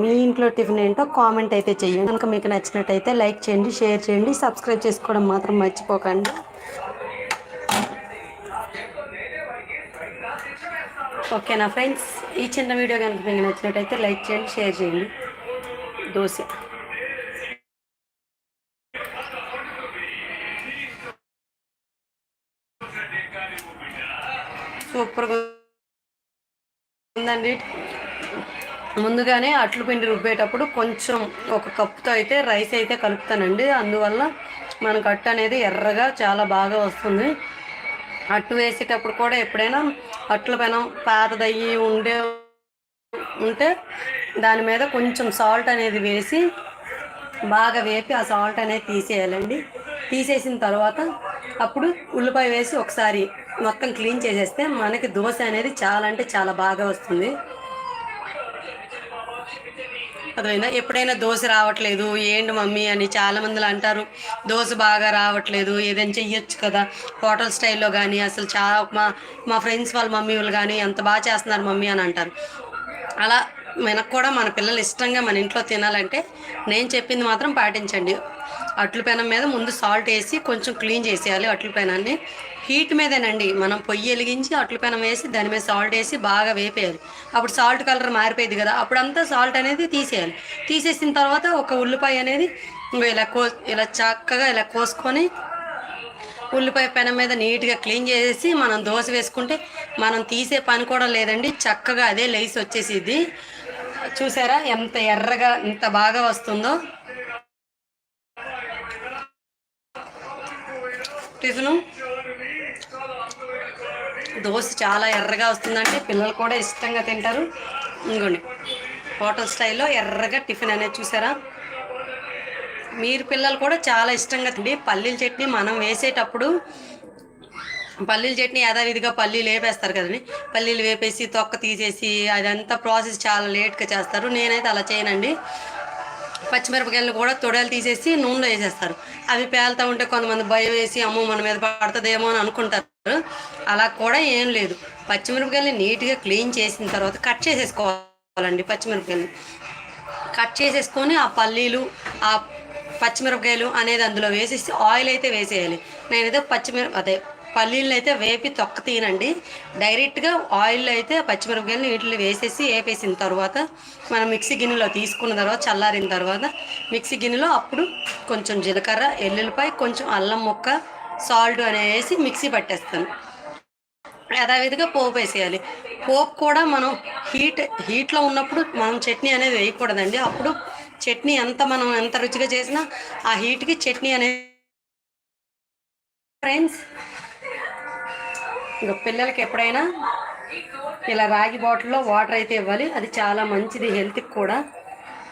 మీ ఇంట్లో టిఫిన్ ఏంటో కామెంట్ అయితే చేయండి. కనుక మీకు నచ్చినట్టయితే లైక్ చేయండి షేర్ చేయండి సబ్స్క్రైబ్ చేసుకోవడం మాత్రం మర్చిపోకండి. ఓకేనా ఫ్రెండ్స్? ఈ చిన్న వీడియో కనుక మీకు నచ్చినట్టయితే లైక్ చేయండి షేర్ చేయండి. దోశ. సూపర్గా ఉందండి. ముందుగానే అట్లు పిండి రుబ్బేటప్పుడు కొంచెం ఒక కప్పుతో అయితే రైస్ అయితే కలుపుతానండి. అందువల్ల మనకు అట్టు అనేది ఎర్రగా చాలా బాగా వస్తుంది. అట్టు వేసేటప్పుడు కూడా ఎప్పుడైనా అట్ల పెనం పాతదయ్యి ఉండే ఉంటే దాని మీద కొంచెం సాల్ట్ అనేది వేసి బాగా వేపి ఆ సాల్ట్ అనేది తీసేయాలండి. తీసేసిన తర్వాత అప్పుడు ఉల్లిపాయ వేసి ఒకసారి మొత్తం క్లీన్ చేసేస్తే మనకి దోశ అనేది చాలా అంటే చాలా బాగా వస్తుంది. అర్థమైందా? ఎప్పుడైనా దోశ రావట్లేదు ఏంటి మమ్మీ అని చాలా మందిలో అంటారు. దోశ బాగా రావట్లేదు ఏదైనా చెయ్యొచ్చు కదా. హోటల్ స్టైల్లో కానీ అసలు చాలా మా మా ఫ్రెండ్స్ వాళ్ళ మమ్మీ వాళ్ళు కానీ ఎంత బాగా చేస్తున్నారు మమ్మీ అని అంటారు. అలా మనకు కూడా మన పిల్లలు ఇష్టంగా మన ఇంట్లో తినాలంటే నేను చెప్పింది మాత్రం పాటించండి. అట్ల పెనం మీద ముందు సాల్ట్ వేసి కొంచెం క్లీన్ చేసేయాలి అట్ల పెనాన్ని. హీట్ మీదేనండి. మనం పొయ్యి వెలిగించి అట్ల పెనం వేసి దాని మీద సాల్ట్ వేసి బాగా వేపేయాలి. అప్పుడు సాల్ట్ కలర్ మారిపోయింది కదా అప్పుడంతా సాల్ట్ అనేది తీసేయాలి. తీసేసిన తర్వాత ఒక ఉల్లిపాయ అనేది ఇలా కో ఇలా చక్కగా ఇలా కోసుకొని ఉల్లిపాయ పెనం మీద నీట్గా క్లీన్ చేసేసి మనం దోశ వేసుకుంటే మనం తీసే పని కూడా లేదండి. చక్కగా అదే లేసి వచ్చేసిద్ది. చూసారా ఎంత ఎర్రగా ఎంత బాగా వస్తుందో. టిఫిను దోశ చాలా ఎర్రగా వస్తుందంటే పిల్లలు కూడా ఇష్టంగా తింటారు. ఇంకోండి హోటల్ స్టైల్లో ఎర్రగా టిఫిన్ అనేది చూసారా? మీరు పిల్లలు కూడా చాలా ఇష్టంగా తిండి పల్లీల చట్నీ మనం వేసేటప్పుడు పల్లీల చట్నీ యథావిధిగా పల్లీలు వేపేస్తారు కదండి. పల్లీలు వేపేసి తొక్క తీసేసి అదంతా ప్రాసెస్ చాలా లేట్గా చేస్తారు. నేనైతే అలా చేయనండి. పచ్చిమిరపకాయలు కూడా తొడలు తీసేసి నూనెలో వేసేస్తారు. అవి పేలుతూ ఉంటే కొంతమంది భయం వేసి అమ్మో మన మీద పడుతుందేమో అని అనుకుంటారు. అలా కూడా ఏం లేదు. పచ్చిమిరపకాయలు నీట్గా క్లీన్ చేసిన తర్వాత కట్ చేసేసుకోవాలండి పచ్చిమిరపకాయలు కట్ చేసేసుకొని ఆ పల్లీలు ఆ పచ్చిమిరపకాయలు అనేది అందులో వేసేసి ఆయిల్ అయితే వేసేయాలి. నేనైతే పచ్చిమిరప అదే పల్లీలు అయితే వేపి తొక్క తీనండి డైరెక్ట్గా ఆయిల్ అయితే పచ్చిమిరపకాయలు నీటిలో వేసేసి వేపేసిన తర్వాత మనం మిక్సీ గిన్నెలో తీసుకున్న తర్వాత చల్లారిన తర్వాత మిక్సీ గిన్నెలో అప్పుడు కొంచెం జీలకర్ర ఎల్లుల్లిపాయ కొంచెం అల్లం ముక్క సాల్ట్ అనేసి వేసి మిక్సీ పట్టేస్తాను. యథావిధిగా పోపు వేసేయాలి. పోపు కూడా మనం హీట్ హీట్లో ఉన్నప్పుడు మనం చట్నీ అనేది వేయకూడదండి. అప్పుడు చట్నీ ఎంత మనం ఎంత రుచిగా చేసినా ఆ హీట్కి చట్నీ అనేది ఫ్రెండ్స్ ఇంకా పిల్లలకి ఎప్పుడైనా ఇలా రాగి బాటిల్లో వాటర్ అయితే ఇవ్వాలి. అది చాలా మంచిది హెల్త్కి కూడా.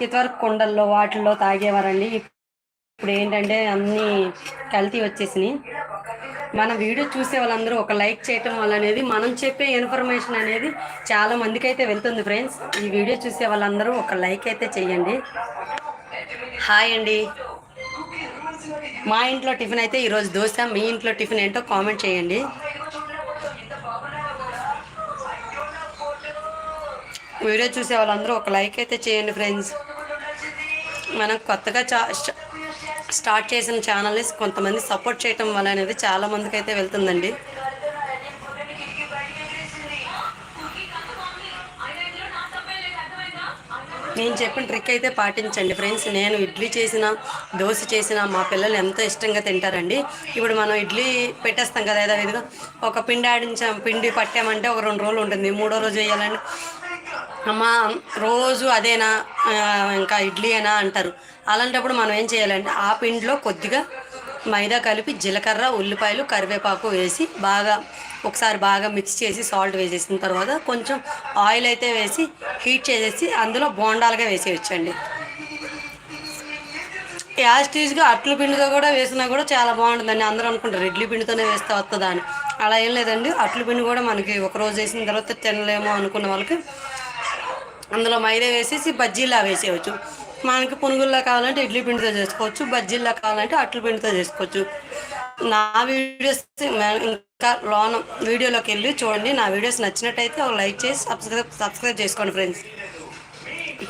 ఇంతవరకు కుండల్లో వాటిల్లో తాగేవారండి. ఇప్పుడు ఏంటంటే అన్నీ కల్తీ వచ్చేసినాయి. మన వీడియో చూసే వాళ్ళందరూ ఒక లైక్ చేయటం వల్ల అనేది మనం చెప్పే ఇన్ఫర్మేషన్ అనేది చాలా మందికి అయితే వెళ్తుంది ఫ్రెండ్స్. ఈ వీడియో చూసే వాళ్ళందరూ ఒక లైక్ అయితే చేయండి హాయ్ అండి. మా ఇంట్లో టిఫిన్ అయితే ఈరోజు దోశ మీ ఇంట్లో టిఫిన్ ఏంటో కామెంట్ చేయండి వీడియో చూసే వాళ్ళందరూ ఒక లైక్ అయితే చేయండి ఫ్రెండ్స్. మనం కొత్తగా చా స్టార్ట్ చేసిన ఛానల్ని కొంతమంది సపోర్ట్ చేయటం వల్ల అనేది చాలా మందికి అయితే వెళ్తుందండి. నేను చెప్పిన ట్రిక్ అయితే పాటించండి ఫ్రెండ్స్ నేను ఇడ్లీ చేసిన దోశ చేసిన మా పిల్లలు ఎంతో ఇష్టంగా తింటారండి. ఇప్పుడు మనం ఇడ్లీ పెట్టేస్తాం కదా ఏదో విధంగా. ఒక పిండి ఆడించాం పిండి పట్టామంటే ఒక రెండు రోజులు ఉంటుంది. మూడో రోజు వేయాలంటే అమ్మ రోజు అదేనా? ఇంకా ఇడ్లీ అయినా అంటారు. అలాంటప్పుడు మనం ఏం చేయాలంటే ఆ పిండిలో కొద్దిగా మైదా కలిపి జీలకర్ర ఉల్లిపాయలు కరివేపాకు వేసి బాగా ఒకసారి బాగా మిక్స్ చేసి సాల్ట్ వేసేసిన తర్వాత కొంచెం ఆయిల్ అయితే వేసి హీట్ చేసేసి అందులో బోండాలుగా వేసేయచ్చండి. యాస్టీజ్గా అట్ల పిండితో కూడా వేసినా కూడా చాలా బాగుంటుందండి. అందరూ అనుకుంటారు ఇడ్లీ పిండితోనే వేస్తే వస్తుందా అని. అలా ఏం లేదండి. అట్ల పిండి కూడా మనకి ఒక రోజు వేసిన తర్వాత తినలేము అనుకున్న వాళ్ళకి అందులో మైదా వేసేసి బజ్జీలా వేసేయచ్చు. మనకి పునుగుల్లా కావాలంటే ఇడ్లీ పిండితో చేసుకోవచ్చు బజ్జీల్లా కావాలంటే అట్ల పిండితో చేసుకోవచ్చు. నా వీడియోస్ ఇంకా లోన వీడియోలోకి వెళ్ళి చూడండి. నా వీడియోస్ నచ్చినట్టయితే ఒక లైక్ చేసి సబ్స్క్రైబ్ సబ్స్క్రైబ్ చేసుకోండి ఫ్రెండ్స్.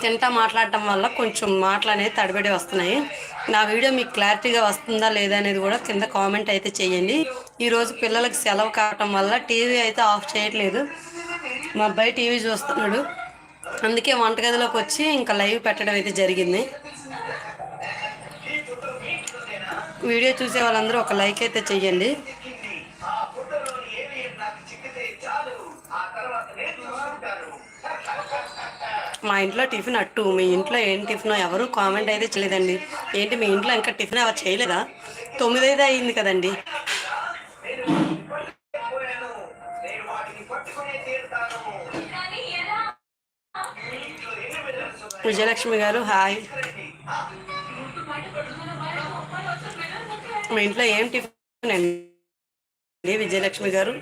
తింటా మాట్లాడటం వల్ల కొంచెం మాటలు అనేది తడబడి వస్తున్నాయి. నా వీడియో మీకు క్లారిటీగా వస్తుందా లేదా అనేది కూడా కింద కామెంట్ అయితే చేయండి. ఈరోజు పిల్లలకి సెలవు కావటం వల్ల టీవీ అయితే ఆఫ్ చేయట్లేదు. మా అబ్బాయి టీవీ చూస్తున్నాడు. అందుకే వంటగదిలోకి వచ్చి ఇంకా లైవ్ పెట్టడం అయితే జరిగింది. వీడియో చూసే వాళ్ళందరూ ఒక లైక్ అయితే చెయ్యండి. మా ఇంట్లో టిఫిన్ అట్టు మీ ఇంట్లో ఏం టిఫిన్ ఎవరు కామెంట్ అయితే చేయలేదండి. ఏంటి మీ ఇంట్లో ఇంకా టిఫిన్ ఎవరు చేయలేదా? తొమ్మిది అయితే అయింది కదండి. విజయలక్ష్మి గారు హాయ్ మీ ఇంట్లో ఏం టిఫిన్ అండి? విజయలక్ష్మి గారు.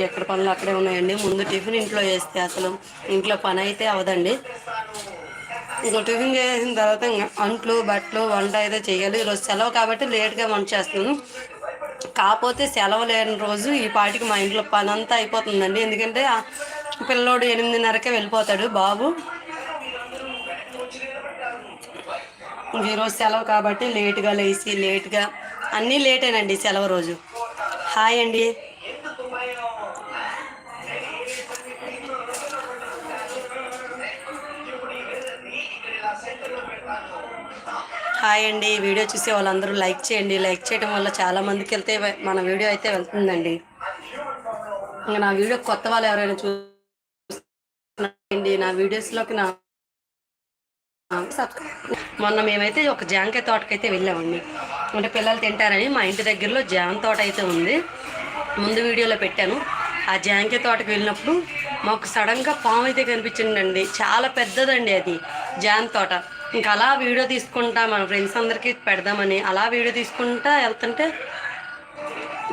ఇంకెక్కడ పనులు అక్కడే ఉన్నాయండి. ముందు టిఫిన్ ఇంట్లో చేస్తే అసలు ఇంట్లో పని అయితే అవదండి. ఇంకో టిఫిన్ చేసిన తర్వాత ఇంకా అంట్లు బట్టలు వంట అయితే చేయాలి. ఈరోజు సెలవు కాబట్టి లేట్గా వంట చేస్తున్నాను. కాకపోతే సెలవు లేని రోజు ఈ పాటికి మా ఇంట్లో పని అంతా అయిపోతుందండి. ఎందుకంటే పిల్లోడు ఎనిమిదిన్నరకే వెళ్ళిపోతాడు బాబు. ఈరోజు సెలవు కాబట్టి లేట్గా లేచి లేట్గా అన్నీ లేటేనండి సెలవు రోజు. హాయ్ అండి. హాయ్ అండి. వీడియో చూసే వాళ్ళందరూ లైక్ చేయండి. లైక్ చేయడం వల్ల చాలామందికి వెళ్తే మన వీడియో అయితే వెళ్తుందండి. ఇంకా నా వీడియో కొత్త వాళ్ళు ఎవరైనా చూడండి నా వీడియోస్లోకి నా మొన్న మేమైతే ఒక జాంకాయ తోటకైతే వెళ్ళామండి. అంటే పిల్లలు తింటారని మా ఇంటి దగ్గరలో జామ తోట అయితే ఉంది. ముందు వీడియోలో పెట్టాను. ఆ జాంకాయ తోటకి వెళ్ళినప్పుడు మాకు సడన్గా పాము అయితే కనిపించిందండి. చాలా పెద్దదండి అది జామ తోట. ఇంకా అలా వీడియో తీసుకుంటా మన ఫ్రెండ్స్ అందరికీ పెడదామని అలా వీడియో తీసుకుంటా వెళ్తుంటే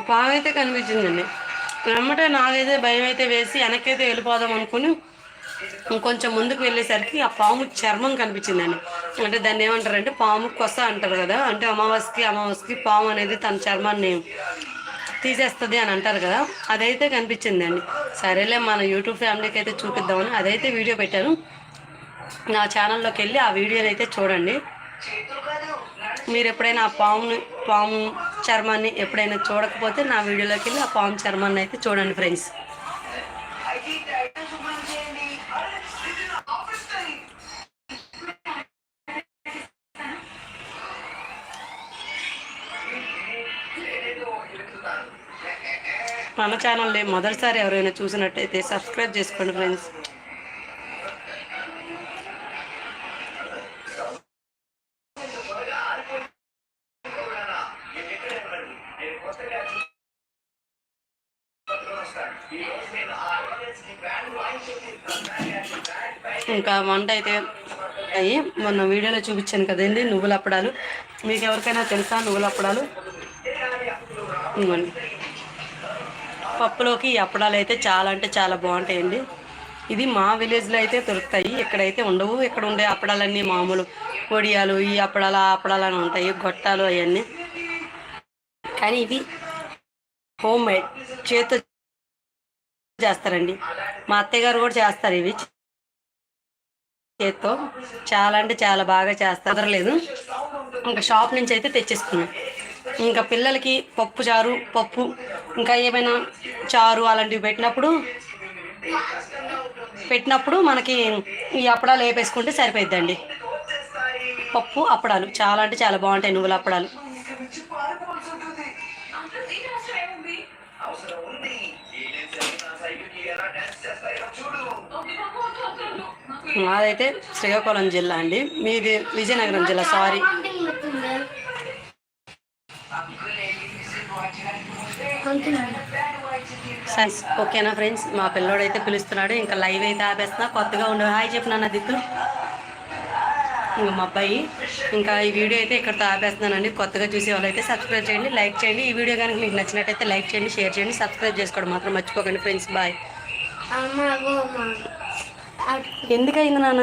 పాము అయితే కనిపించిందండి. వెంబటే నాకైతే భయం అయితే వేసి వెనకైతే వెళ్ళిపోదాం అనుకుని ఇంకొంచెం ముందుకు వెళ్ళేసరికి ఆ పాము చర్మం కనిపించిందండి. అంటే దాన్ని ఏమంటారంటే పాము కొస అంటారు కదా అంటే అమావాస్యకి అమావాస్యకి పాము అనేది తన చర్మాన్ని తీసేస్తుంది అని అంటారు కదా అదైతే కనిపించిందండి. సరేలే మన యూట్యూబ్ ఫ్యామిలీకి అయితే చూపిద్దామని అదైతే వీడియో పెట్టాను. నా ఛానల్లోకి వెళ్ళి ఆ వీడియోని అయితే చూడండి. మీరు ఎప్పుడైనా ఆ పాముని పాము చర్మాన్ని ఎప్పుడైనా చూడకపోతే నా వీడియోలోకి వెళ్ళి ఆ పాము చర్మాన్ని అయితే చూడండి ఫ్రెండ్స్. మన ఛానల్ని మొదటిసారి ఎవరైనా చూసినట్టయితే సబ్స్క్రైబ్ చేసుకోండి ఫ్రెండ్స్. ఇంకా వంట అయితే అయ్యి మొన్న వీడియోలో చూపించాను కదండి నువ్వుల అప్పడాలు. మీకు ఎవరికైనా తెలుసా నువ్వుల అప్పడాలు? ఇవ్వండి. పప్పులోకి ఈ అప్పడాలు అయితే చాలా అంటే చాలా బాగుంటాయండి. ఇది మా విలేజ్లో అయితే దొరుకుతాయి ఇక్కడైతే ఉండవు ఇక్కడ ఉండే అప్పడాలన్నీ మామూలు వడియాలు ఈ అప్పడాలు ఆ అప్పడాలు అని ఉంటాయి గొట్టాలు అవన్నీ. కానీ ఇవి హోమ్ మేడ్ చేతితో చేస్తారండి. మా అత్తయ్య గారు కూడా చేస్తారు ఇవి. చేత్తో చాలా అంటే చాలా బాగా చేస్తా. కుదరలేదు. ఇంకా షాప్ నుంచి అయితే తెచ్చేసుకున్నాం. ఇంకా పిల్లలకి పప్పు చారు పప్పు ఇంకా ఏమైనా చారు అలాంటివి పెట్టినప్పుడు పెట్టినప్పుడు మనకి ఈ అప్పడాలు వేపేసుకుంటే సరిపోయిద్దండి. పప్పు అప్పడాలు చాలా అంటే చాలా బాగుంటాయి నువ్వుల అప్పడాలు. మాదైతే శ్రీకాకుళం జిల్లా అండి. మీది విజయనగరం జిల్లా సారీ. సైన్స్ ఓకేనా ఫ్రెండ్స్? మా పిల్లోడు అయితే పిలుస్తున్నాడు. ఇంకా లైవ్ అయితే ఆపేస్తున్నా. కొత్తగా ఉండే హాయ్ చెప్పినా దిత్తు ఇంకా మా అబ్బాయి. ఇంకా ఈ వీడియో అయితే ఇక్కడితో ఆపేస్తున్నానండి. కొత్తగా చూసే వాళ్ళైతే అయితే సబ్స్క్రైబ్ చేయండి లైక్ చేయండి. ఈ వీడియో కనుక మీకు నచ్చినట్టయితే లైక్ చేయండి షేర్ చేయండి. సబ్స్క్రైబ్ చేసుకోవడం మాత్రం మర్చిపోకండి ఫ్రెండ్స్. బాయ్. ఎందుకైంది నాన్న?